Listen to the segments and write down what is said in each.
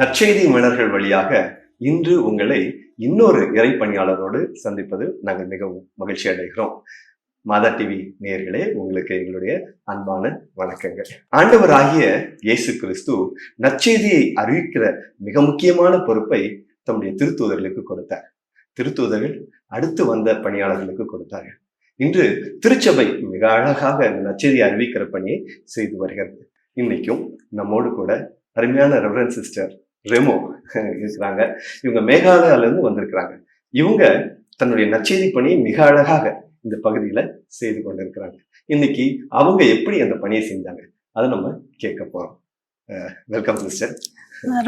நற்செய்தி மலர்கள் வழியாக இன்று உங்களை இன்னொரு இறைப்பணியாளரோடு சந்திப்பது நாங்கள் மிகவும் மகிழ்ச்சி அடைகிறோம். மாதா டிவி நேர்களே உங்களுக்கு எங்களுடைய அன்பான வணக்கங்கள். ஆண்டவராகிய இயேசு கிறிஸ்து நற்செய்தியை அறிவிக்கிற மிக முக்கியமான பொறுப்பை தம்முடைய திருத்தூதர்களுக்கு கொடுத்தார். திருத்தூதர்கள் அடுத்து வந்த பணியாளர்களுக்கு கொடுத்தார்கள். இன்று திருச்சபை மிக அழகாக இந்த நச்செய்தியை அறிவிக்கிற பணியை செய்து வருகிறது. இன்னைக்கும் நம்மோடு கூட அருமையான ரெவரன் சிஸ்டர் ரெமோ இருக்கிறாங்க. இவங்க மேகாலயால இருந்து வந்திருக்கிறாங்க. இவங்க தன்னுடைய நற்செய்தி பணியை மிக அழகாக இந்த பகுதியில செய்து கொண்டிருக்கிறாங்க. இன்னைக்கு அவங்க எப்படி அந்த பணியை செஞ்சாங்க? அதை நம்ம கேட்க போறோம். வெல்கம் சிஸ்டர்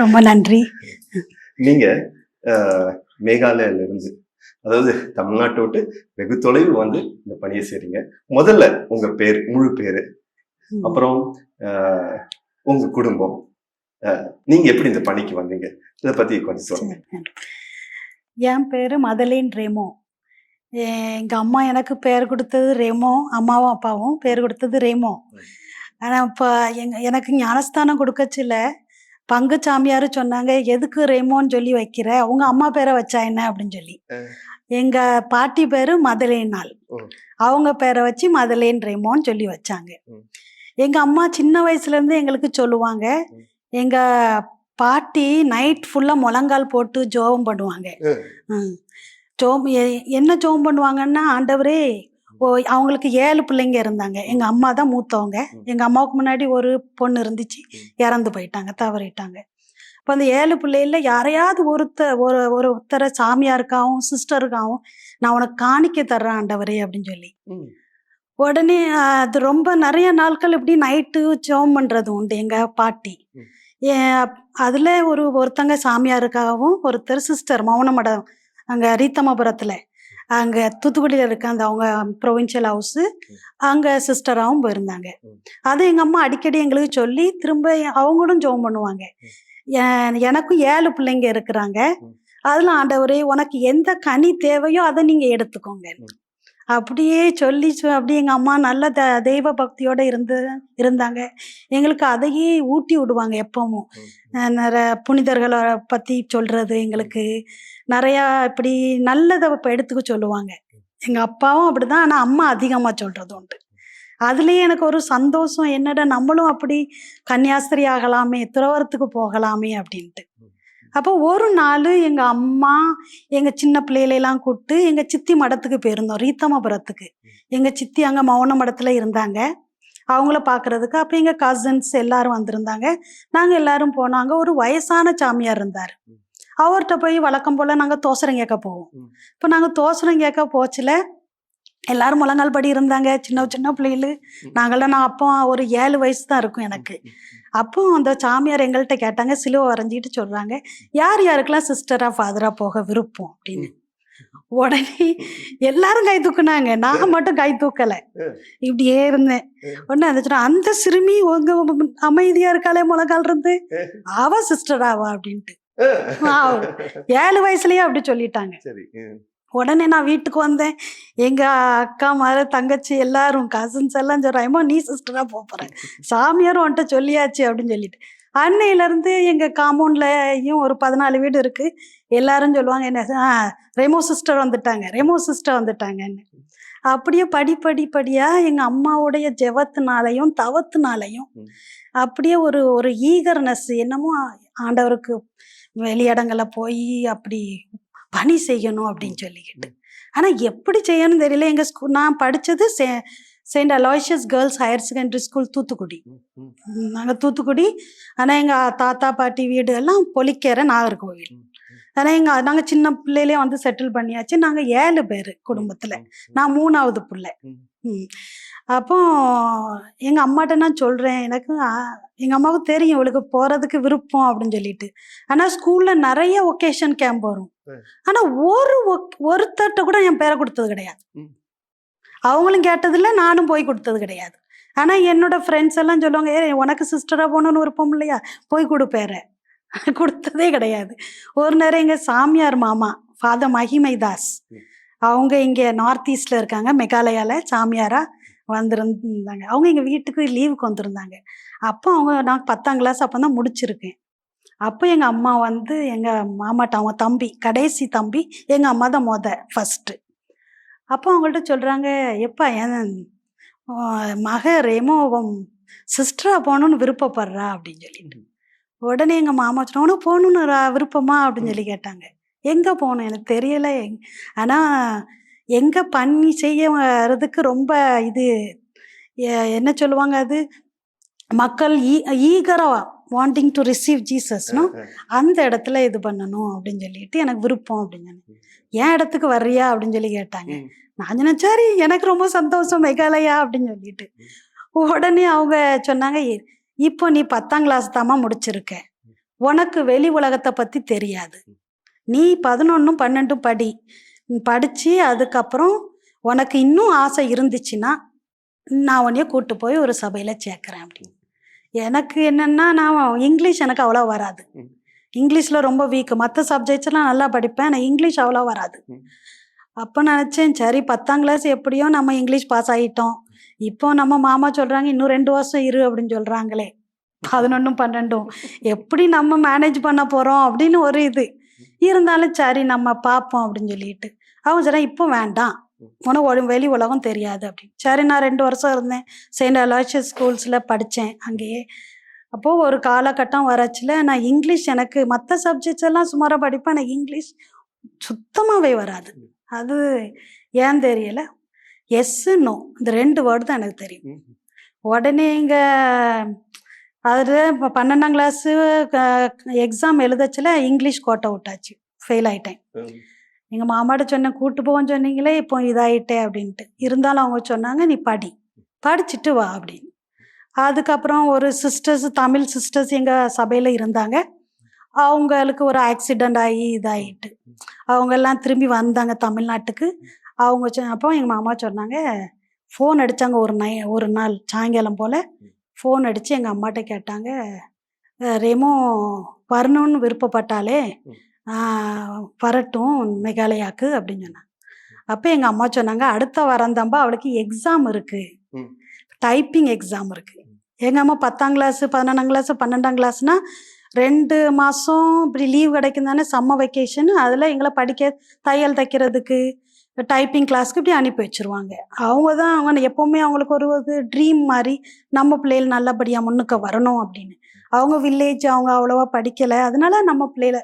ரொம்ப நன்றி. நீங்க அஹ், மேகாலயால இருந்து அதாவது தமிழ்நாட்டை விட்டு வெகு தொலைவு வந்து இந்த பணியை செய்றீங்க. முதல்ல உங்க பேர் முழு பேரு. அப்புறம் உங்க குடும்பம். நீங்க எப்படி இந்த பணிக்கு வந்தீங்க? இதை பத்தி கொஞ்சம் சொல்லுங்க. என் பேரு மதலேன் ரேமோ. எங்க அம்மா எனக்கு பேர் கொடுத்தது ரேமோ அம்மாவும் அப்பாவும் பேர் கொடுத்தது ரேமோ. ஆனா இப்போ எங்க எனக்கு ஞானஸ்தானம் கொடுக்கச்சில பங்கு சாமியார் சொன்னாங்க எதுக்கு ரேமோன்னு சொல்லி வைக்கிற? உங்க அம்மா பேரை வச்சா என்ன? அப்படின்னு சொல்லி. எங்க பாட்டி பேரு மதலேனாள் ஓ. அவங்க பேரை வச்சு மதலேன் ரேமோன்னு சொல்லி வச்சாங்க. எங்க அம்மா சின்ன வயசுல இருந்து எங்களுக்கு சொல்லுவாங்க ம். எங்க பாட்டி நைட் ஃபுல்லா முழங்கால் போட்டு ஜோபம் பண்ணுவாங்க. ஜோம் என்ன ஜோம் பண்ணுவாங்கன்னா ஆண்டவரே அவங்களுக்கு ஏழு பிள்ளைங்க இருந்தாங்க எங்க அம்மா தான் மூத்தவங்க ம். எங்க அம்மாவுக்கு முன்னாடி ஒரு பொண்ணு இருந்துச்சு. இறந்து போயிட்டாங்க தவறிட்டாங்க இப்போ அந்த ஏழு பிள்ளையில யாரையாவது ஒருத்த ஒரு ஒருத்தரை சாமியாருக்காகவும் சிஸ்டருக்காகவும் நான் உனக்கு காணிக்க தர்றேன் ஆண்டவரே அப்படின்னு சொல்லி. உடனே அது ரொம்ப நிறைய நாட்கள் இப்படி நைட்டு ஜெபம் பண்றது உண்டு எங்க பாட்டி அதில் ஒரு ஒருத்தங்க சாமியாருக்காகவும் ஒருத்தர் சிஸ்டர் மௌனமடம் அங்கே ரீத்தமபுரத்தில். அங்கே தூத்துக்குடியில் இருக்க அந்த அவங்க ப்ரொவின்சியல் ஹவுஸு அங்கே சிஸ்டராகவும் போயிருந்தாங்க. அது எங்கள் அம்மா அடிக்கடி எங்களுக்கு சொல்லி திரும்ப அவங்களும் ஜெபம் பண்ணுவாங்க. எனக்கும் ஏழு பிள்ளைங்க இருக்கிறாங்க. அதில் ஆண்டவரே உனக்கு எந்த கனி தேவையோ அதை நீங்கள் எடுத்துக்கோங்க. அப்படியே சொல்லி சொ- அப்படி எங்க அம்மா நல்ல த தெய்வ பக்தியோட இருந்து இருந்தாங்க. எங்களுக்கு அதையே ஊட்டி விடுவாங்க எப்பவும். நிறைய புனிதர்களை பத்தி சொல்றது எங்களுக்கு. நிறைய இப்படி நல்லதை இப்ப எடுத்துக்க சொல்லுவாங்க. எங்க அப்பாவும் அப்படிதான். ஆனா அம்மா அதிகமா சொல்றது உண்டு. அதுலயே எனக்கு ஒரு சந்தோஷம். என்னடா நம்மளும் அப்படி கன்னியாஸ்திரி ஆகலாமே துறவரத்துக்கு போகலாமே அப்படின்ட்டு. அப்போ ஒரு நாள் எங்க அம்மா எங்க சின்ன பிள்ளைகளெல்லாம் கூப்பிட்டு எங்க சித்தி மடத்துக்கு போயிருந்தோம் ரீத்தமபுரத்துக்கு எங்க சித்தி அங்க மௌன மடத்துல இருந்தாங்க. அவங்கள பார்க்கறதுக்கு அப்போ எங்க கசின்ஸ் எல்லாரும் வந்திருந்தாங்க. நாங்க எல்லாரும் போனோம். அங்க ஒரு வயசான சாமியார் இருந்தார். அவர்கிட்ட போய் வழக்கம் போல நாங்க தோசரம் கேட்க போவோம். இப்போ நாங்க தோசரம் கேட்க போச்சுல எல்லாரும் முழங்கால் படி இருந்தாங்க. சின்ன சின்ன பிள்ளைகளு நாங்களாம் நான் அப்போ ஒரு ஏழு வயசு தான் இருக்கும் எனக்கு. அப்போ அந்த சாமியார் எங்கள்கிட்ட கேட்டாங்க. சிலுவை வரைஞ்சிட்டு சொல்றாங்க. யார் யாருக்கெல்லாம் சிஸ்டரா ஃபாதரா போக விருப்பம் அப்படின்னு. உடனே எல்லாரும் கை தூக்குனாங்க. நான் மட்டும் கை தூக்கல. இப்படியே இருந்தேன். உடனே அந்த அந்த சிறுமி உங்க அமைதியா இருக்காளே முழங்கால் இருந்து? அவ சிஸ்டராவா அப்படின்ட்டு. ஏழு வயசுலயே அப்படி சொல்லிட்டாங்க. உடனே நான் வீட்டுக்கு வந்தேன். எங்க அக்கா மாதிரி தங்கச்சி எல்லாரும் கசின்ஸ் எல்லாம் சொல்றாங்க நீ சிஸ்டரா போற. சாமியாரும் வந்துட்டு சொல்லியாச்சு அப்படின்னு சொல்லிட்டு. அன்னையில இருந்து எங்க காம்பவுண்ட்லயும் ஒரு பதினாலு வீடு இருக்கு. எல்லாரும் சொல்லுவாங்க என்ன ரெமோ சிஸ்டர் வந்துட்டாங்க ரெமோ சிஸ்டர் வந்துட்டாங்கன்னு. அப்படியே படி படியா எங்க அம்மாவுடைய ஜெபத்தினாலையும் தவத்தினாலையும். அப்படியே ஒரு ஒரு ஈகர்னஸ் என்னமோ ஆண்டவருக்கு வெளியிடங்கள்ல போய் அப்படி பணி செய்யணும் அப்படின்னு சொல்லிக்கிட்டு. ஆனா எப்படி செய்யணும்னு தெரியல. எங்க ஸ்கூல் நான் படிச்சது சே Saint Aloysius girls higher secondary school Thoothukudi. ம். ம். ம், நாங்க தூத்துக்குடி. ஆனா எங்க தாத்தா பாட்டி வீடு எல்லாம் பொலிக்கேற நாகர்கோவில். ம். ஆனா எங்க நாங்க சின்ன பிள்ளையிலே வந்து செட்டில் பண்ணியாச்சு. நாங்க ஏழு பேர் குடும்பத்துல. நான் மூணாவது பிள்ளை. அப்போ எங்க அம்மாட்ட நான் சொல்றேன். எனக்கு ஆ, எங்க அம்மாவுக்கு தெரியும். இவளுக்கு போறதுக்கு விருப்பம் அப்படின்னு சொல்லிட்டு. ஆனா ஸ்கூல்ல நிறைய ஒகேஷன் கேம்ப் வரும். ஆனா ஒரு ஒருத்தர்ட்ட கூட என் பேரை கொடுத்தது கிடையாது. அவங்களும் கேட்டதில்ல நானும் போய் கொடுத்தது கிடையாது. ஆனா என்னோட ஃப்ரெண்ட்ஸ் எல்லாம் சொல்லுவாங்க ஏ உனக்கு சிஸ்டரா போகணும்னு விருப்பம் இல்லையா? போய் கொடு பேரை. கொடுத்ததே கிடையாது. ஒரு நேரம் எங்க சாமியார் மாமா ஃபாதர் மகிமைதாஸ் ம். அவங்க இங்க நார்த் ஈஸ்ட்ல இருக்காங்க மெகாலயால சாமியாரா வந்திருந்தாங்க. அவங்க எங்க வீட்டுக்கு லீவுக்கு வந்திருந்தாங்க. அப்போ அவங்க நான் பத்தாம் கிளாஸ் அப்போ தான் முடிச்சிருக்கேன். அப்போ எங்கள் அம்மா வந்து எங்கள் மாமாட்ட அவங்க தம்பி கடைசி தம்பி எங்கள் அம்மா தான் மொத ஃபஸ்ட்டு அப்போ அவங்கள்ட்ட சொல்கிறாங்க எப்பா என் மக ரேமோ சிஸ்டராக போகணுன்னு விருப்பப்படுறா அப்படின்னு சொல்லிட்டு. உடனே எங்கள் மாமா சொன்னா உனக்கு போகணுன்னு ரா- விருப்பமா? அப்படின்னு சொல்லி கேட்டாங்க. எங்கே போகணும்? எனக்கு தெரியலை. எங் ஆனால் எங்கே பண்ணி செய்ய வர்றதுக்கு ரொம்ப இது என்ன சொல்லுவாங்க அது? மக்கள் ஈ ஈகராக வாண்டிங் டு ரிசீவ் ஜீசஸ்னும் அந்த இடத்துல இது பண்ணணும் அப்படின்னு சொல்லிட்டு எனக்கு விருப்பம் அப்படின்னு சொன்னேன். என் இடத்துக்கு வர்றியா அப்படின்னு சொல்லி கேட்டாங்க. நான் சொன்னேன் சரி எனக்கு ரொம்ப சந்தோஷம் மெகாலயா அப்படின்னு சொல்லிட்டு. உடனே அவங்க சொன்னாங்க "இ- இப்போ நீ பத்தாம் கிளாஸ் தாம்மா முடிச்சிருக்க. உனக்கு வெளி உலகத்தை பத்தி தெரியாது. நீ பதினொன்னும் பன்னெண்டும் படி. படிச்சு அதுக்கப்புறம் உனக்கு இன்னும் ஆசை இருந்துச்சுன்னா நான் உன்னைய கூட்டு போய் ஒரு சபையில சேர்க்கிறேன் அப்படின்னு. எனக்கு என்னன்னா நான் இங்கிலீஷ் எனக்கு அவ்வளோ வராது. இங்கிலீஷ்ல ரொம்ப வீக் மற்ற சப்ஜெக்ட்ஸ் எல்லாம் நல்லா படிப்பேன். ஆனால் இங்கிலீஷ் அவ்வளோ வராது. அப்போ நினச்சேன் சரி பத்தாம் கிளாஸ் எப்படியோ நம்ம இங்கிலீஷ் பாஸ் ஆகிட்டோம் இப்போ நம்ம மாமா சொல்றாங்க இன்னும் ரெண்டு வருஷம் இரு அப்படின்னு சொல்றாங்களே. பதினொன்றும் பன்னெண்டும். எப்படி நம்ம மேனேஜ் பண்ண போறோம் அப்படின்னு ஒரு இது. இருந்தாலும் சரி நம்ம பார்ப்போம் அப்படின்னு சொல்லிட்டு. அவங்க சொன்னா இப்போ வேண்டாம். உனக்கு ஒரு வெளி உலகம் தெரியாது அப்படின்னு சரி நான் ரெண்டு வருஷம் இருந்தேன். செயின்ட் அலாஷியஸ் ஸ்கூல்ஸில் படித்தேன் அங்கேயே. அப்போது ஒரு காலகட்டம் வரச்சில் நான் இங்கிலீஷ் எனக்கு மற்ற சப்ஜெக்ட்ஸ் எல்லாம் சுமாராக படிப்பேன் எனக்கு இங்கிலீஷ் சுத்தமாகவே வராது. அது ஏன் தெரியல? Yes no. இந்த ரெண்டு வேர்டு தான் எனக்கு தெரியும். உடனே இங்கே இப்போ பன்னெண்டாம் கிளாஸு எக்ஸாம் எழுதச்சில் இங்கிலீஷ் கோட்டை விட்டாச்சு. ஃபெயில் ஆயிட்டேன். எங்கள் மாமாட்ட சொன்னேன் கூட்டு போவோன்னு சொன்னீங்களே இப்போ இதாயிட்டே அப்படின்ட்டு. இருந்தாலும் அவங்க சொன்னாங்க நீ படி. படிச்சுட்டு வா அப்படின்னு. அதுக்கப்புறம் ஒரு சிஸ்டர்ஸ் தமிழ் சிஸ்டர்ஸ் எங்கள் சபையில் இருந்தாங்க. அவங்களுக்கு ஒரு ஆக்சிடெண்ட் ஆகி இதாகிட்டு அவங்கெல்லாம் திரும்பி வந்தாங்க தமிழ்நாட்டுக்கு. அவங்க அப்போ எங்கள் மாமா சொன்னாங்க ஃபோன் அடித்தாங்க ஒரு நை ஒரு நாள் சாயங்காலம் போல். ஃபோன் அடித்து எங்கள் அம்மாட்ட கேட்டாங்க ரேமோ வரணும்னு விருப்பப்பட்டாலே வரட்டும் மெகாலயாக்கு அப்படின்னு சொன்னாங்க. அப்போ எங்கள் அம்மா சொன்னாங்க அடுத்த வாரந்தாம்பா அவளுக்கு எக்ஸாம் இருக்குது. டைப்பிங் எக்ஸாம் இருக்குது எங்கள் அம்மா பத்தாம் கிளாஸு பதினொன்றாம் கிளாஸு பன்னெண்டாம் கிளாஸ்னா ரெண்டு மாதம் இப்படி லீவ் கிடைக்கும் தானே சம்மர் வெக்கேஷன் அதில் எங்களை படிக்க தையல் தைக்கிறதுக்கு டைப்பிங் கிளாஸ்க்கு இப்படி அனுப்பி வச்சிருவாங்க. அவங்க தான் அவங்க எப்போவுமே அவங்களுக்கு ஒரு ஒரு ட்ரீம் மாதிரி நம்ம பிள்ளைகள் நல்லபடியாக முன்னுக்கு வரணும் அப்படின்னு. அவங்க வில்லேஜ் அவங்க அவ்வளோவா படிக்கலை அதனால நம்ம பிள்ளைகளை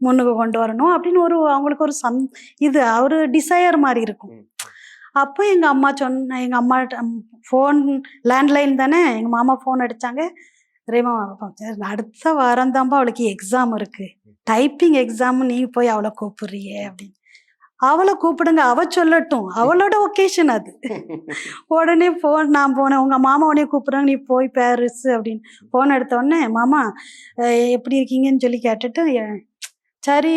முன்னுக்கு கொண்டு வரணும் அப்படின்னு ஒரு அவங்களுக்கு ஒரு சம் இது ஒரு டிசையர் மாதிரி இருக்கும். அப்போ எங்கள் அம்மா சொன்ன எங்கள் அம்மா ஃபோன் லேண்ட்லைன் தானே எங்கள் மாமா ஃபோன் அடித்தாங்க ரேமா அடுத்த வாரம் தான்ப்பா அவளுக்கு எக்ஸாம் இருக்கு. டைப்பிங் எக்ஸாம் நீ போய் அவளை கூப்பிடுறியே அப்படின்னு. அவளை கூப்பிடுங்க அவ சொல்லட்டும். அவளோட ஒகேஷன் அது. உடனே ஃபோன் நான் போனேன். உங்க மாமா உடனே கூப்பிடுறாங்க நீ போய் பாரிஸ் அப்படின்னு. ஃபோன் எடுத்த உடனே மாமா எப்படி இருக்கீங்கன்னு சொல்லி கேட்டுட்டு "எ- சரி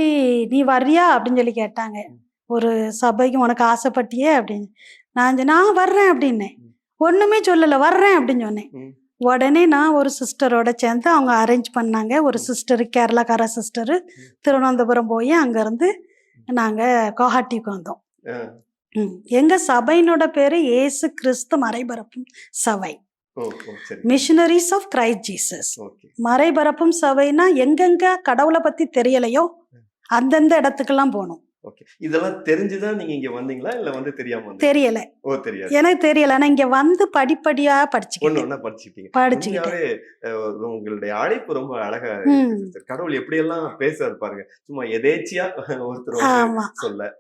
நீ வர்றியா? அப்படின்னு சொல்லி கேட்டாங்க. ஒரு சபைக்கு உனக்கு ஆசைப்பட்டியே அப்படின்னு. நான் "ஆ, வர்றேன் அப்படின்னேன். ஒண்ணுமே சொல்லல வர்றேன் அப்படின்னு சொன்னேன். உடனே நான் ஒரு சிஸ்டரோட சேர்ந்து அவங்க அரேஞ்ச் பண்ணாங்க. ஒரு சிஸ்டர் கேரளாக்கார சிஸ்டர். திருவனந்தபுரம் போய் அங்கேருந்து நாங்கள் கவுஹாட்டிக்கு வந்தோம். ஆ. ம். எங்க சபையினோட பேரு இயேசு கிறிஸ்து மறைபரப்பும் சபை. மிஷனரிஸ் ஆஃப் கிரைஸ்ட் ஜீசஸ் மறைபரப்பும் சபைனா எங்கெங்க கடவுளை பத்தி தெரியலையோ அந்தந்த இடத்துக்கெல்லாம் போகணும். ஓகே இதெல்லாம் தெரிஞ்சுதான் நீங்க இங்க வந்தீங்களா? இல்ல வந்து தெரியாம? தெரியல. ஓ தெரியாது. எனக்கு தெரியல. ஆனா இங்க வந்து படிப்படியா ஒண்ணு படிச்சுக்கிட்டேன். ஒண்ணா படிச்சுக்கிட்டீங்க. படிச்சுக்கிட்டேன். உண்மையாவே அஹ், உங்களுடைய அழைப்பு ரொம்ப அழகா. கடவுள் எப்படியெல்லாம் பேசுறாரு பாருங்க. சும்மா எதேச்சியா ஒருத்தர் சொல்ல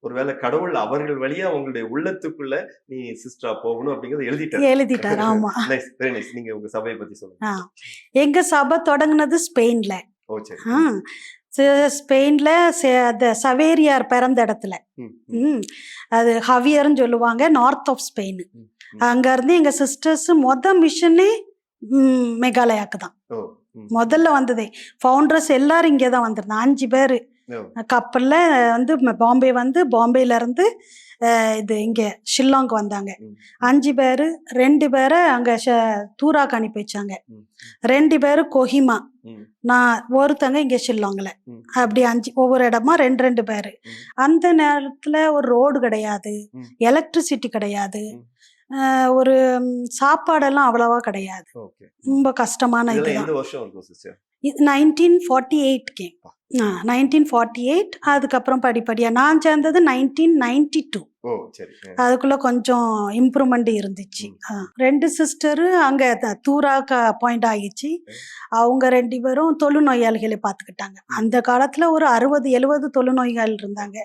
ஒருவேளை கடவுள் அவர்கள் வழியா உங்களுடைய உள்ளத்துக்குள்ள நீ சிஸ்டரா போகணும் அப்படிங்கறத எழுதிட்டாரு. எழுதிட்டார். ஆமா. நைஸ் வெரி நைஸ் நீங்க உங்க சபையை பத்தி சொல்லுங்க. எங்க சபை தொடங்குனது ஸ்பெயின்ல. ஸ்பெயின்ல ச- அந்த சவேரியார் பிறந்த இடத்துல. ம், அது ஹவியர்னு சொல்லுவாங்க நார்த் ஆஃப் ஸ்பெயின் அங்க இருந்து எங்க சிஸ்டர்ஸ் மொத மிஷனே மேகாலயாக்கு தான். முதல்ல வந்ததே. ஃபவுண்டர்ஸ் எல்லாரும் இங்கே தான் வந்திருந்தாங்க அஞ்சு பேர். கப்பல்ல வந்து பாம்பே வந்து பாம்பேல இருந்து இது இங்க ஷில்லாங்க்கு வந்தாங்க. அஞ்சு பேர் ரெண்டு பேரை அங்க தூராக்கு அனுப்பி வச்சாங்க. ரெண்டு பேர் கொஹிமா. நான் ஒருத்தங்க இங்க ஷில்லாங்ல. ம். அப்படி அஞ்சு ஒவ்வொரு இடமா ரெண்டு ரெண்டு பேர். அந்த நேரத்துல ஒரு ரோடு கிடையாது. எலக்ட்ரிசிட்டி கிடையாது. ஒரு சாப்பாடெல்லாம் அவ்வளவா கிடையாது. ரொம்ப கஷ்டமான sister? Nineteen forty eight came nineteen forty eight அதுக்கப்புறம் படிப்படியாக நான் சேர்ந்தது நைன்டீன் நைன்டி டூ. அதுக்குள்ள கொஞ்சம் இம்ப்ரூவ்மெண்ட் இருந்துச்சு. ரெண்டு சிஸ்டரு அங்க த- தூராக்கு அப்பாயிண்ட் ஆகிச்சு அவங்க ரெண்டு பேரும் தொழுநோயாளிகளை பார்த்துக்கிட்டாங்க அந்த காலத்துல ஒரு அறுபது எழுபது தொழுநோயாளி இருந்தாங்க.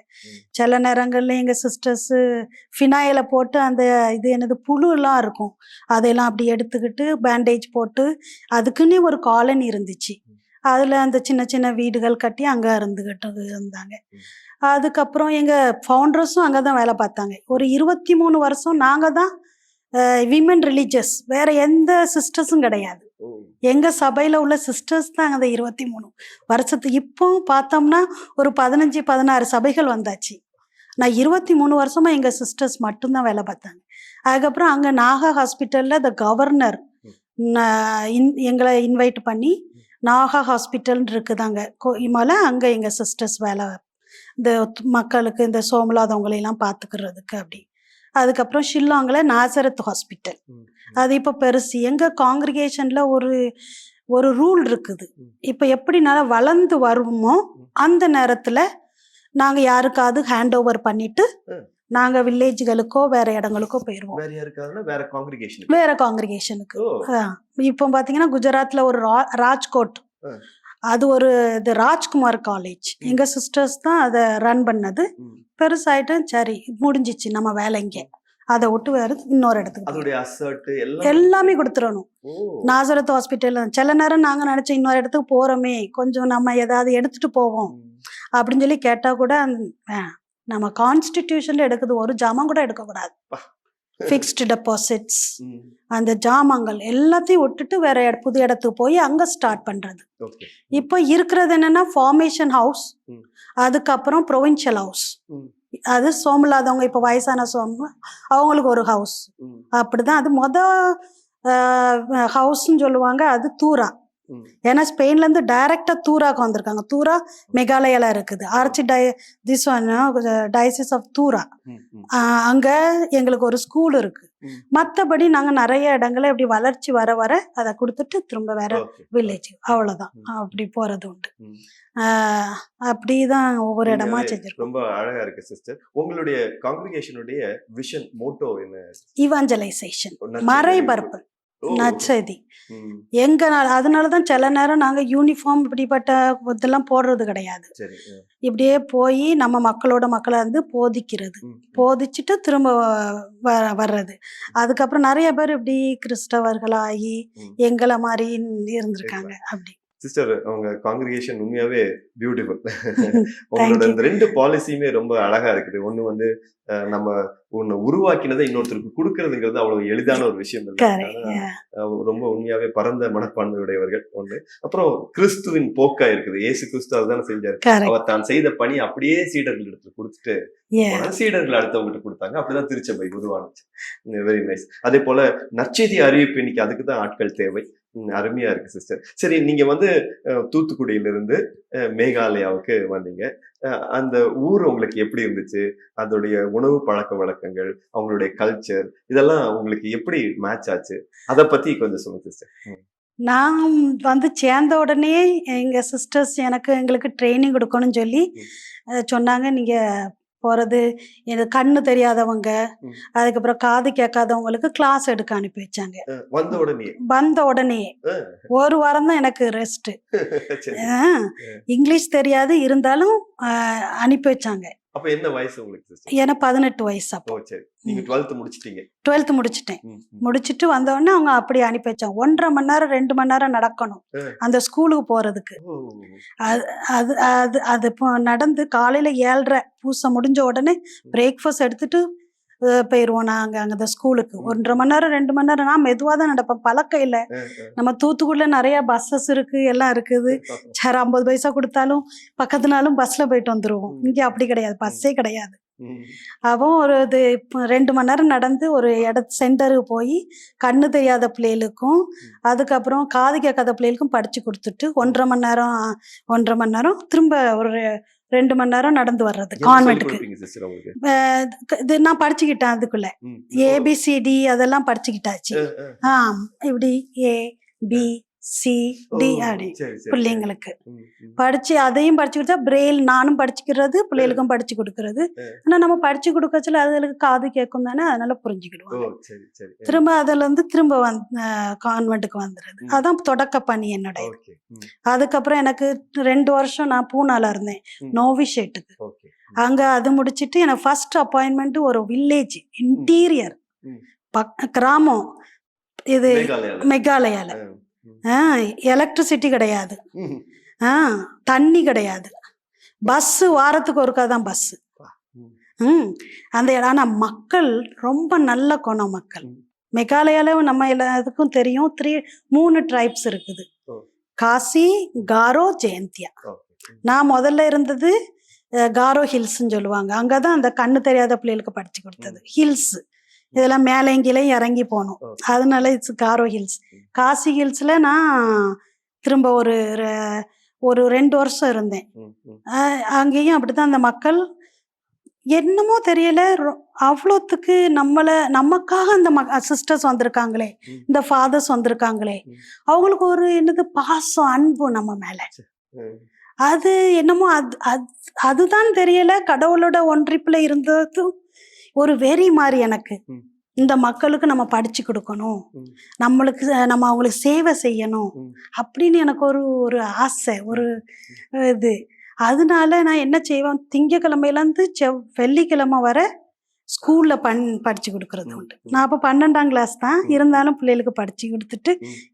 சில நேரங்கள்ல எங்க சிஸ்டர்ஸ் ஃபினாயில போட்டு அந்த இது என்னது புழுலாம் இருக்கும் அதையெல்லாம் அப்படி எடுத்துக்கிட்டு பேண்டேஜ் போட்டு அதுக்குன்னே ஒரு காலனி இருந்துச்சு. அதுல அந்த சின்ன சின்ன வீடுகள் கட்டி அங்க இருந்துகிட்டு இருந்தாங்க. அதுக்கப்புறம் எங்க ஃபவுண்டர்ஸும் அங்கே தான் வேலை பார்த்தாங்க. ஒரு இருபத்தி மூணு வருஷம் நாங்கள் தான் விமன் ரிலீஜியஸ் வேற எந்த சிஸ்டர்ஸும் கிடையாது. ஓ. எங்க சபையில உள்ள சிஸ்டர்ஸ் தான் அந்த இருபத்தி மூணு வருஷத்துக்கு இப்போ பார்த்தோம்னா ஒரு பதினஞ்சு பதினாறு சபைகள் வந்தாச்சு. நான் இருபத்தி மூணு வருஷமா எங்க சிஸ்டர்ஸ் மட்டும்தான் வேலை பார்த்தாங்க. அதுக்கப்புறம் அங்க நாகா ஹாஸ்பிட்டல்ல த கவர்னர் எங்களை இன்வைட் பண்ணி நாகா ஹாஸ்பிட்டல் இருக்குதாங்க. கோயிமால அங்க எங்க சிஸ்டர்ஸ் வேலை இந்த மக்களுக்கு இந்த சோமலாதவங்களையெல்லாம் பார்த்துக்கிறதுக்கு அப்படி. அதுக்கப்புறம் ஷில்லாங்கில் நாசரத் ஹாஸ்பிட்டல். அது இப்போ பெருசு. எங்கள் காங்கிரிகேஷனில் ஒரு ஒரு ரூல் இருக்குது. இப்போ எப்படி நல்லா வளர்ந்து வருவோமோ அந்த நேரத்தில் நாங்கள் யாருக்காவது ஹேண்ட் ஓவர் பண்ணிட்டு ம். நாங்கள் வில்லேஜ்களுக்கோ வேற இடங்களுக்கோ போயிடுவோம் வேற காங்கிரிகேஷன் வேற காங்கிரிகேஷனுக்கு இப்போ பார்த்தீங்கன்னா குஜராத்தில் ஒரு ராஜ்கோட். அது ஒரு இது ராஜ்குமார் காலேஜ் எங்க சிஸ்டர்ஸ் தான் அதை ரன் பண்ணது. பெருசாயிட்டு சரி முடிஞ்சிச்சு நம்ம வேலை இங்கே. அதை விட்டு வேற இன்னொரு இடத்துக்கு எல்லாம் கொடுத்துடணும். நாசரத் ஹாஸ்பிட்டல் சில நேரம் நாங்க நினைச்சோம் இன்னொரு இடத்துக்கு போறோமே கொஞ்சம் நம்ம ஏதாவது எடுத்துட்டு போவோம். அப்படின்னு சொல்லி கேட்டா கூட நம்ம கான்ஸ்டிடியூஷன்ல எடுக்குது ஒரு ஜாமான் கூட எடுக்கக்கூடாது ஃபிக்ஸ்டு டெபாசிட்ஸ். அந்த ஜாமான்கள் எல்லாத்தையும் விட்டுட்டு வேற புது இடத்துக்கு போய் அங்க ஸ்டார்ட் பண்றது. இப்போ இருக்கிறது என்னன்னா ஃபார்மேஷன் ஹவுஸ். அதுக்கப்புறம் ப்ரொவின்ஷியல் ஹவுஸ். அது சோமில்லாதவங்க இப்போ வயசான சோம அவங்களுக்கு ஒரு ஹவுஸ். அப்படிதான். அது மொத ஹவுஸ்ன்னு சொல்லுவாங்க. அது தூரா. ஏன்னா ஸ்பெயின்ல இருந்து டைரக்டா தூராக்கு வந்திருக்காங்க. தூரா மெகாலயால இருக்குது. Archdiocese one diocese of Tura அங்க எங்களுக்கு ஒரு ஸ்கூல் இருக்கு. ம். மத்தபடி நாங்க நிறைய இடங்களை இப்படி வளர்ச்சி வர வர அதை கொடுத்துட்டு திரும்ப வேற வில்லேஜ் அவ்வளவுதான். ம். அப்படி போறது உண்டு. அப்படிதான் ஒவ்வொரு இடமா செஞ்சிருக்கோம். ரொம்ப அழகா இருக்கு சிஸ்டர் உங்களுடைய காங்கிரிகேஷனுடைய விஷன் மோட்டோ என்ன இவாஞ்சலைசேஷன் மறைபரப்பு. ம். எங்க அதனாலதான் சில நேரம் நாங்க யூனிஃபார்ம் இப்படிப்பட்ட இதெல்லாம் போடுறது கிடையாது. இப்படியே போய் நம்ம மக்களோட மக்களா இருந்து போதிக்கிறது. போதிச்சுட்டு திரும்ப வ- வர்றது அதுக்கப்புறம் நிறைய பேர் இப்படி கிறிஸ்தவர்களாகி. எங்களை மாதிரி இருந்திருக்காங்க அப்படி சிஸ்டர் உங்க காங்கிரிகேஷன் உண்மையாவே பியூட்டிஃபுல் உங்களோட இந்த ரெண்டு பாலிசியுமே ரொம்ப அழகா இருக்குது. ஒண்ணு வந்து நம்ம ஒண்ணு உருவாக்கினதை இன்னொருத்தருக்கு கொடுக்கறதுங்கிறது அவ்வளவு எளிதான ஒரு விஷயம் ரொம்ப உண்மையாவே பரந்த மனப்பான்மையுடையவர்கள் ஒண்ணு. அப்புறம் கிறிஸ்துவின் போக்கா இருக்குது. இயேசு கிறிஸ்து அதுதானே செஞ்சாரு. அவர் தான் செய்த பணி அப்படியே சீடர்கள் எடுத்து கொடுத்துட்டு. சீடர்கள் அடுத்தவங்கிட்ட கொடுத்தாங்க. அப்படிதான் திருச்சபை உருவானுச்சு. வெரி நைஸ் அதே போல நற்செய்தி அறிவிப்பு இன்னைக்கு அதுக்கு தான் ஆட்கள் தேவை. அருமையா இருக்கு சிஸ்டர் சரி நீங்க வந்து தூத்துக்குடியிலிருந்து மேகாலயாவுக்கு வந்தீங்க. அந்த ஊர் உங்களுக்கு எப்படி இருந்துச்சு? அதோடைய உணவு பழக்க வழக்கங்கள் அவங்களுடைய கல்ச்சர் இதெல்லாம் உங்களுக்கு எப்படி மேட்ச் ஆச்சு? அத பத்தி கொஞ்சம் சொல்லுங்க சிஸ்டர் நான் வந்து சேர்ந்த உடனே எங்க சிஸ்டர்ஸ் எனக்கு எங்களுக்கு ட்ரைனிங் கொடுக்கணும்னு சொல்லி சொன்னாங்க. நீங்க போறது எனக்கு கண்ணு தெரியாதவங்க. அதுக்கப்புறம் காது கேட்காதவங்களுக்கு கிளாஸ் எடுக்க அனுப்பி வச்சாங்க. வந்த உடனே? வந்த உடனே. ஒரு வாரம் தான் எனக்கு ரெஸ்ட் இங்கிலீஷ் தெரியாது இருந்தாலும் அனுப்பி வச்சாங்க. அப்ப என்ன வயசு உங்களுக்கு எனக்கு பதினெட்டு வயசு அப்போ. சரி. நீங்க டுவெல்த் முடிச்சிட்டீங்க. டுவெல்த் முடிச்சிட்டேன். முடிச்சிட்டு வந்த உடனே அவங்க அப்படி அனுப்பி வச்சாங்க. ஒன்றரை மணி நேரம் ரெண்டு மணி நேரம் நடக்கணும். அந்த ஸ்கூலுக்கு போறதுக்கு. அது அது அது இப்போ நடந்து காலையில ஏழ்ரை பூசை முடிஞ்ச உடனே பிரேக்ஃபாஸ்ட் எடுத்துட்டு அஹ், போயிருவோம் நாங்க அங்க அந்த ஸ்கூலுக்கு. ஒன்றரை மணி நேரம் ரெண்டு மணி நேரம். நான் மெதுவா தான் நடப்பேன். பழக்கம் இல்லை. நம்ம தூத்துக்குடியில நிறைய பஸ்ஸஸ் இருக்கு எல்லாம் இருக்குது. சரி ஐம்பது பைசா கொடுத்தாலும் பக்கத்துனாலும் பஸ்ல போயிட்டு வந்துருவோம். ம். இங்க அப்படி கிடையாது. பஸ்ஸே கிடையாது. அப்போ ஒரு இது இப்போ ரெண்டு மணி நேரம் நடந்து ஒரு இடத்து சென்டருக்கு போய் கண்ணு தெரியாத பிள்ளைகளுக்கும் அதுக்கப்புறம் காது கேட்காத பிள்ளைகளுக்கும் படிச்சு கொடுத்துட்டு ஒன்றரை மணி நேரம் ஒன்றரை மணி நேரம் திரும்ப ஒரு ரெண்டு மணி நேரம் நடந்து வர்றது உங்களுக்கு இது நான் படிச்சுக்கிட்டேன் அதுக்குள்ள. ஏபிசிடி அதெல்லாம் படிச்சுக்கிட்டாச்சு. ஆ இப்படி ஏ பி சி பிள்ளைங்களுக்கு. படிச்சு அதையும் படிச்சு கொடுத்தா பிரெயில் நானும் படிச்சுக்கிறது பிள்ளைகளுக்கும் படிச்சு கொடுக்கறது. ஆனா நம்ம படிச்சு கொடுக்கறதுல அதுகளுக்கு காது கேட்கும் தானே அதனால சரி திரும்ப அதுல இருந்து திரும்ப கான்வென்ட்டுக்கு வந்துடுது. அதான் தொடக்க பணி என்னோட அதுக்கப்புறம் எனக்கு ரெண்டு வருஷம் நான் பூனால இருந்தேன். நோவிஷேட்டுக்கு. ஓகே ம், அங்க அது முடிச்சிட்டு எனக்கு ஃபர்ஸ்ட் அப்பாயின்மெண்ட் ஒரு வில்லேஜ் இன்டீரியர். கிராமம். இது மேகாலயால எலக்ட்ரிசிட்டி கிடையாது. ஆ, தண்ணி கிடையாது. பஸ் வாரத்துக்கு ஒருக்கா தான் பஸ் ம், அந்த இடம் ஆனா மக்கள் ரொம்ப நல்ல குணம் மக்கள். ம். மெகாலயால நம்ம எல்லாத்துக்கும் தெரியும் த்ரீ மூணு ட்ரைப்ஸ் இருக்குது. காசி காரோ ஜெயந்தியா. நான் முதல்ல இருந்தது காரோ ஹில்ஸ்ன்னு சொல்லுவாங்க. அங்கதான் அந்த கண்ணு தெரியாத பிள்ளைகளுக்கு படிச்சு கொடுத்தது. ஹில்ஸ். இதெல்லாம் மேலேங்கிலையும் இறங்கி போகணும். அதனால இட்ஸ் காரோ ஹில்ஸ் ம். காசி ஹில்ஸ்ல நான் திரும்ப ஒரு ஒரு ரெண்டு வருஷம் இருந்தேன் ம், ம். அங்கேயும் அப்படித்தான் அந்த மக்கள் என்னமோ தெரியல அவ்வளோத்துக்கு நம்மளை நமக்காக அந்த சிஸ்டர்ஸ் வந்திருக்காங்களே ம். இந்த ஃபாதர்ஸ் வந்திருக்காங்களே ம். அவங்களுக்கு ஒரு என்னது பாசம் அன்பு நம்ம மேல ம், அது என்னமோ அது- அதுதான் தெரியல கடவுளோட ஒன்றிப்புல இருந்ததும் ஒரு வெறி மாதிரி எனக்கு. இந்த மக்களுக்கு நம்ம படிச்சு கொடுக்கணும். நம்மளுக்கு நம்ம அவங்களுக்கு சேவை செய்யணும். அப்படின்னு எனக்கு ஒரு ஒரு ஆசை ஒரு இது அதனால நான் என்ன செய்வேன் திங்கக்கிழமையிலேருந்து செவ் வெள்ளிக்கிழமை வர ஸ்கூல்ல பண் படிச்சு கொடுக்கறது உண்டு. நான் அப்போ பன்னெண்டாம் கிளாஸ் தான். இருந்தாலும் பிள்ளைகளுக்கு படிச்சு கொடுத்துட்டு.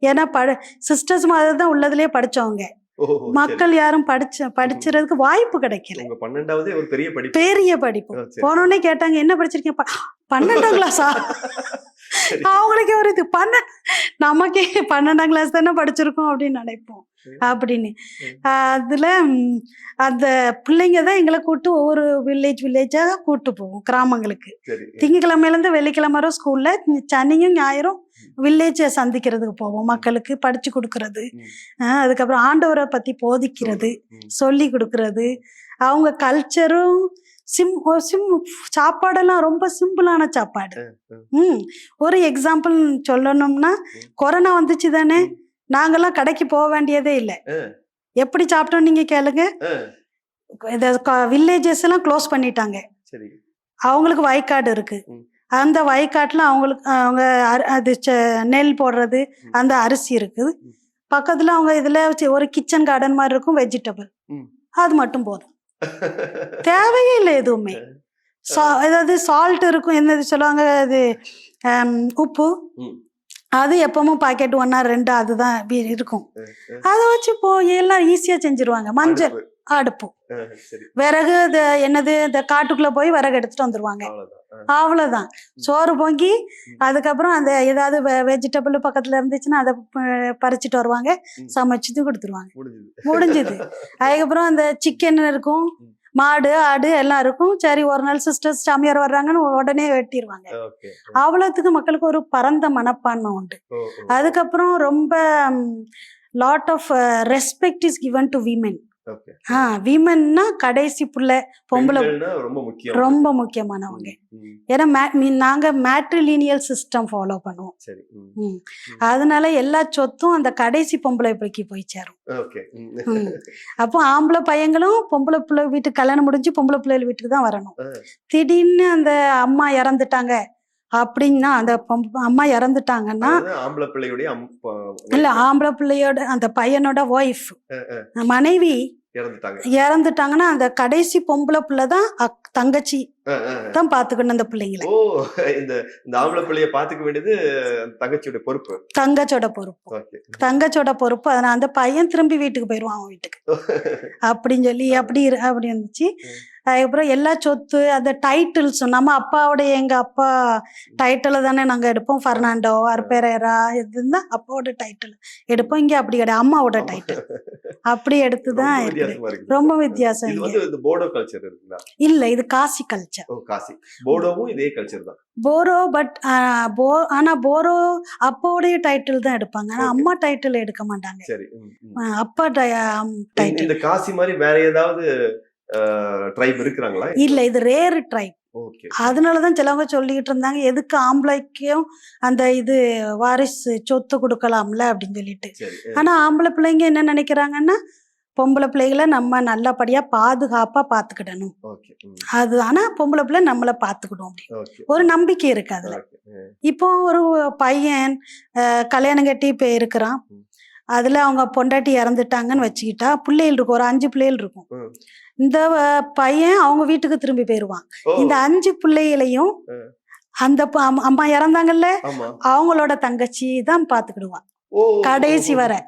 ஏன்னா பட சிஸ்டர்ஸ் மாதிரி தான் உள்ளதுலயே சரி. மக்கள் யாரும் படிச்ச படிச்சுறதுக்கு வாய்ப்பு கிடைக்கல. பன்னெண்டாவதே ஒரு பெரிய படிப்பு. பெரிய படிப்பு. போனோடனே கேட்டாங்க என்ன படிச்சிருக்கீங்க பன்னெண்டாம் கிளாஸா. அவங்களுக்கே ஒரு இது பண்ண நமக்கே பன்னெண்டாம் கிளாஸ் தானே படிச்சிருக்கோம் அப்படின்னு நினைப்போம். அப்படின்னு. அதுல அந்த பிள்ளைங்க தான் எங்களை கூட்டு ஒவ்வொரு வில்லேஜ் வில்லேஜா கூட்டு போவோம் கிராமங்களுக்கு. சரி. திங்கக்கிழமையில இருந்து வெள்ளிக்கிழமை வரை ஸ்கூல்ல சனியும் ஞாயிறும் வில்லேஜை சந்திக்கிறதுக்கு போவோம் மக்களுக்கு படிச்சு கொடுக்கறது. அதுக்கப்புறம் ஆண்டவரை பத்தி போதிக்கிறது சொல்லி கொடுக்கறது. அவங்க கல்ச்சரும் சிம் சிம் சாப்பாடெல்லாம் ரொம்ப சிம்பிளான சாப்பாடு ம். ஒரு எக்ஸாம்பிள் சொல்லணும்னா கொரோனா வந்துச்சு தானே. நாங்கெல்லாம் கடைக்கு போக வேண்டியதே இல்லை. எப்படி சாப்பிட்டோம் நீங்க கேளுங்க வில்லேஜஸ் எல்லாம் க்ளோஸ் பண்ணிட்டாங்க அவங்களுக்கு வயக்காடு இருக்கு. அந்த வயக்காட்டுல அவங்களுக்கு அவங்க அது நெல் போடுறது. அந்த அரிசி இருக்குது. பக்கத்துல அவங்க இதுல ஒரு கிச்சன் கார்டன் மாதிரி இருக்கும் வெஜிடபிள். அது மட்டும் போதும் தேவையே இல்லை எதுவுமே. சா- ஏதாவது சால்ட் இருக்கும். என்னது சொல்லுவாங்க? அது உப்பு. அது எப்பவும் பாக்கெட் ஒன்னா ரெண்டு அதுதான் இருக்கும். அதை வச்சு போ எல்லாம் ஈஸியா செஞ்சிருவாங்க. மஞ்சள் அடுப்பு. விறகு என்னது இந்த காட்டுக்குள்ள போய் விறகு எடுத்துட்டு வந்துருவாங்க. அவ்வளவுதான். சோறு பொங்கி. அதுக்கப்புறம் அந்த ஏதாவது வெஜிடபிள் பக்கத்துல இருந்துச்சுன்னா அதை பறிச்சுட்டு வருவாங்க. ம். சமைச்சிட்டு கொடுத்துருவாங்க. முடிஞ்சது. அதுக்கப்புறம் அந்த சிக்கன் இருக்கும். மாடு ஆடு எல்லாம் இருக்கும். சரி ஒரு நாள் சிஸ்டர்ஸ் சாமியார் வர்றாங்கன்னு உடனே வெட்டிடுவாங்க ஓகே அவ்வளவுத்துக்கு மக்களுக்கு ஒரு பரந்த மனப்பான்மை உண்டு. அதுக்கப்புறம் ரொம்ப lot of respect is given to women விமென்னா கடைசி புள்ள பொம்பளை ரொம்ப முக்கியம். ரொம்ப முக்கியமானவங்க. ஏன்னா நாங்க மேட்ரிலீனியல் சிஸ்டம் ஃபாலோ பண்ணுவோம். அதனால எல்லா சொத்தும் அந்த கடைசி பொம்பளை பிள்ளைக்கு போய் சேரும். அப்போ ஆம்பளை பையங்களும் பொம்பளை பிள்ளை வீட்டுக்கு கல்யாணம் முடிஞ்சு பொம்பளை பிள்ளைகள் வீட்டுக்கு தான் வரணும். ஆ. திடீர்னு அந்த அம்மா இறந்துட்டாங்க. அப்படின்னா அந்த அம்மா இறந்துட்டாங்கன்னா ஆம்பளை இல்ல ஆம்பளை பிள்ளையோட அந்த பையனோட ஒய்ஃப் மனைவி இறந்துட்டாங்க. இறந்துட்டாங்கன்னா அந்த கடைசி பொம்பளை பிள்ளை தான் தங்கச்சி. தான் பாத்துக்கணும் அந்த பிள்ளைங்களை. ஓ இந்த இந்த ஆம்பளை பிள்ளைய பாத்துக்க வேண்டியது தங்கச்சியோட பொறுப்பு. தங்கச்சோட பொறுப்பு. தங்கச்சோட பொறுப்பு. அதனால அந்த பையன் திரும்பி வீட்டுக்கு போயிடுவான் அவன் வீட்டுக்கு. அப்படின்னு சொல்லி அப்படி அப்படி இருந்துச்சு. அதுக்கப்புறம் எல்லா சொத்து அந்த டைட்டில்ஸ் நம்ம அப்பாவோட எங்க அப்பா டைட்டில் தானே நாங்க எடுப்போம். ஃபெர்னாண்டோ அர்பெரேரா இதுதான் அப்பாவோட டைட்டில் எடுப்போம். இங்க அப்படி கிடையாது. அம்மாவோட டைட்டில் அப்படி எடுத்து தான் இருக்கு ரொம்ப வித்தியாசம் இல்ல இது காசி கல்ச்சர் காசி. போடோவும் இதே கல்ச்சர் தான். போரோ பட் போ ஆனா போரோ அப்பாவுடைய டைட்டில் தான் எடுப்பாங்க. ஆனா. அம்மா டைட்டில் எடுக்க மாட்டாங்க. அப்பா டைட்டில் இந்த காசி மாதிரி வேற ஏதாவது ட்ரைப் இருக்கிறாங்களா இல்ல? இது ரேர் ட்ரைப் அதனாலதான் சிலவங்க சொல்லிக்கிட்டு இருந்தாங்க எதுக்கு ஆம்பளைக்கும் அந்த இது வாரிசு சொத்து கொடுக்கலாம்ல அப்படின்னு சொல்லிட்டு. ஆனா ஆம்பளை பிள்ளைங்க என்ன நினைக்கிறாங்கன்னா பொம்பளை பிள்ளைகளை நம்ம நல்லபடியா பாதுகாப்பா பாத்துக்கிடணும். அது ஆனா பொம்பளை பிள்ளை நம்மள பாத்துக்கிடும் ஒரு நம்பிக்கை இருக்கு அதுல. இப்போ ஒரு பையன் கல்யாணம் கட்டி இப்போ இருக்கிறான். அதுல அவங்க பொண்டாட்டி இறந்துட்டாங்கன்னு வச்சுக்கிட்டா பிள்ளைகள் இருக்கும். ஒரு அஞ்சு பிள்ளைகள் இருக்கும். இந்த பையன் அவங்க வீட்டுக்கு திரும்பி போயிருவான் ஓ. இந்த அஞ்சு பிள்ளைகளையும். அந்த அம்மா இறந்தாங்கல்ல? அவங்களோட தங்கச்சி தான் பாத்துக்கிடுவான். கடைசி வரை.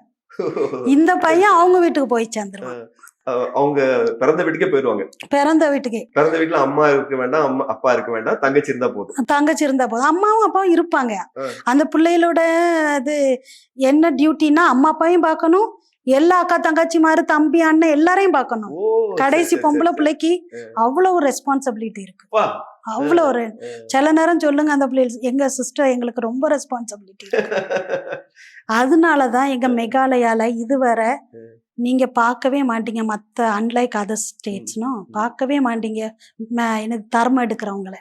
இந்த பையன் அவங்க வீட்டுக்கு போய் சேர்ந்துருவான். அவங்க பிறந்த வீட்டுக்கே போயிடுவாங்க பிறந்த வீட்டுக்கே. பிறந்த வீட்டுல அம்மா இருக்க வேண்டாம் அம்மா அப்பா இருக்க வேண்டாம் தங்கச்சி இருந்தா போதும். தங்கச்சி இருந்தா போதும். அம்மாவும் அப்பாவும் இருப்பாங்க. அந்த பிள்ளைகளோட இது என்ன டியூட்டினா அம்மா அப்பாவையும் பார்க்கணும். எல்லா அக்கா தங்கச்சி மாதிரி தம்பி அண்ணன் எல்லாரையும் பார்க்கணும். கடைசி பொம்பளை பிள்ளைக்கு. அவ்வளவு ரெஸ்பான்சிபிலிட்டி இருக்கு. அவ்வளோ ஒரு. சில நேரம் சொல்லுங்க அந்த பிள்ளைகள். எங்க சிஸ்டர் எங்களுக்கு ரொம்ப ரெஸ்பான்சிபிலிட்டி அதனாலதான் எங்க மெகாலயால இதுவரை நீங்க பார்க்கவே மாட்டீங்க மத்த அன்லைக் அதர் ஸ்டேட்ஸ்னும். பார்க்கவே மாட்டீங்க என்ன தர்மம் எடுக்கிறவங்கள.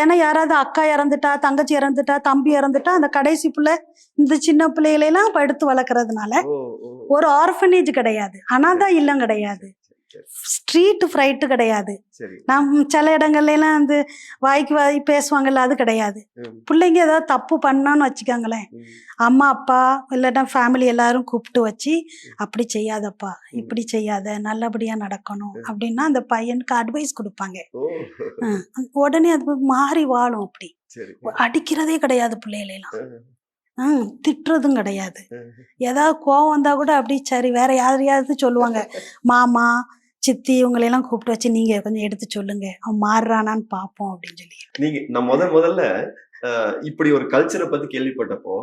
ஏன்னா யாராவது அக்கா இறந்துட்டா தங்கச்சி இறந்துட்டா தம்பி இறந்துட்டா அந்த கடைசி பிள்ளை இந்த சின்ன பிள்ளைகளை எல்லாம் இப்ப எடுத்து வளர்க்கறதுனால. ஒரு ஆர்ஃபனேஜ் கிடையாது அனாதை இல்லம் கிடையாது ஸ்ட்ரீட் ஃப்ரைட்டு கிடையாது. நம் சில இடங்கள்ல எல்லாம் வந்து வாய்க்கு வாய் பேசுவாங்கல்ல அது கிடையாது. பிள்ளைங்க ஏதாவது தப்பு பண்ணான்னு வச்சுக்கோங்களேன். அம்மா அப்பா இல்லைன்னா ஃபேமிலி எல்லாரும் கூப்பிட்டு வச்சு அப்படி செய்யாதப்பா இப்படி செய்யாத நல்லபடியா நடக்கணும். அப்படின்னா அந்த பையனுக்கு அட்வைஸ் கொடுப்பாங்க. உடனே அது மாறி வாழும் அப்படி. அடிக்கிறதே கிடையாது பிள்ளைகளெல்லாம் திட்டுறதும் கிடையாது. ஏதாவது கோவம் வந்தா கூட அப்படி சரி வேற யாரையாவது சொல்லுவாங்க. மாமா சித்தி இவங்களையெல்லாம் கூப்பிட்டு வச்சு நீங்க கொஞ்சம் எடுத்து சொல்லுங்க. அவன் மாறுறானான்னு பார்ப்போம் அப்படின்னு சொல்லி. நீங்க நான் முத முதல்ல இப்படி ஒரு கல்ச்சரை பத்தி கேள்விப்பட்டப்போ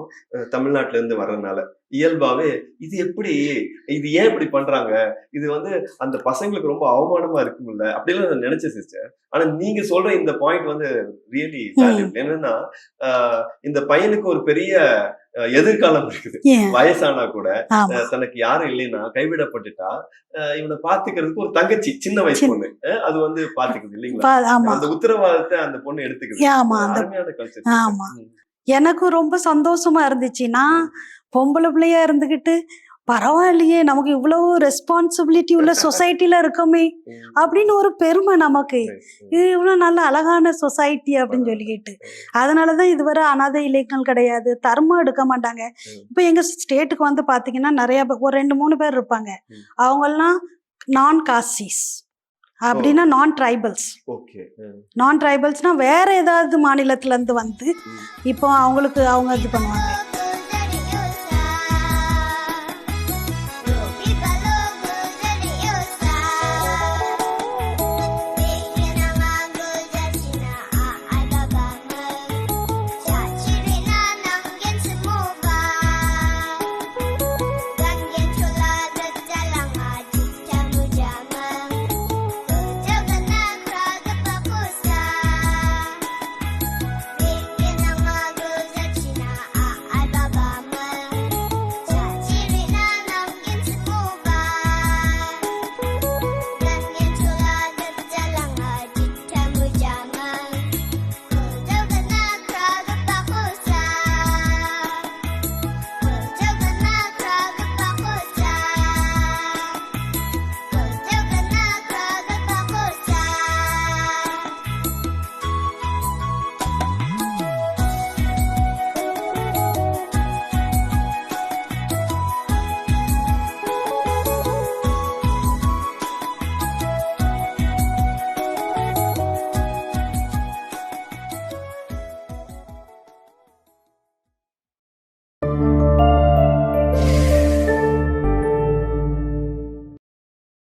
தமிழ்நாட்டுல இருந்து வர்றதுனால இயல்பாவே இது எப்படி? இது ஏன் இப்படி பண்றாங்க? இது வந்து அந்த பசங்களுக்கு ரொம்ப அவமானமா இருக்கும்ல? அப்படிலாம் நான் நினைச்சேன் சிஸ்டர் ஆனா நீங்க சொல்ற இந்த பாயிண்ட் வந்து ரியலி என்னன்னா இந்த பையனுக்கு ஒரு பெரிய எதிர்காலம் இருக்குது. வயசானா கூட தனக்கு யாரும் இல்லைன்னா கைவிடப்பட்டுட்டா இவனை பாத்துக்கிறதுக்கு ஒரு தங்கச்சி சின்ன வயசு பொண்ணு. அது வந்து பாத்துக்குது இல்லைங்களா? அந்த உத்தரவாதத்தை அந்த பொண்ணு எடுத்துக்குது. ஆமா. எனக்கும் ரொம்ப சந்தோஷமா இருந்துச்சு. நான் பொம்பளை பிள்ளையா இருந்துகிட்டு பரவாயில்லையே நமக்கு இவ்வளவு ரெஸ்பான்சிபிலிட்டி உள்ள சொசைட்டில இருக்கோமே அப்படின்னு ஒரு பெருமை நமக்கு. இது இவ்வளவு நல்ல அழகான சொசைட்டி அப்படின்னு சொல்லிக்கிட்டு. அதனாலதான் இதுவரை அனாதை இலைகள் கிடையாது தர்மம் எடுக்க மாட்டாங்க. இப்ப எங்க ஸ்டேட்டுக்கு வந்து பாத்தீங்கன்னா நிறைய ஒரு ரெண்டு மூணு பேர் இருப்பாங்க. ம். அவங்கெல்லாம் நான் காசிஸ் அப்படின்னா நான் ட்ரைபல்ஸ் நான் ட்ரைபல்ஸ்னா வேற ஏதாவது மாநிலத்துல இருந்து வந்து இப்போ அவங்களுக்கு அவங்க இது பண்ணுவாங்க.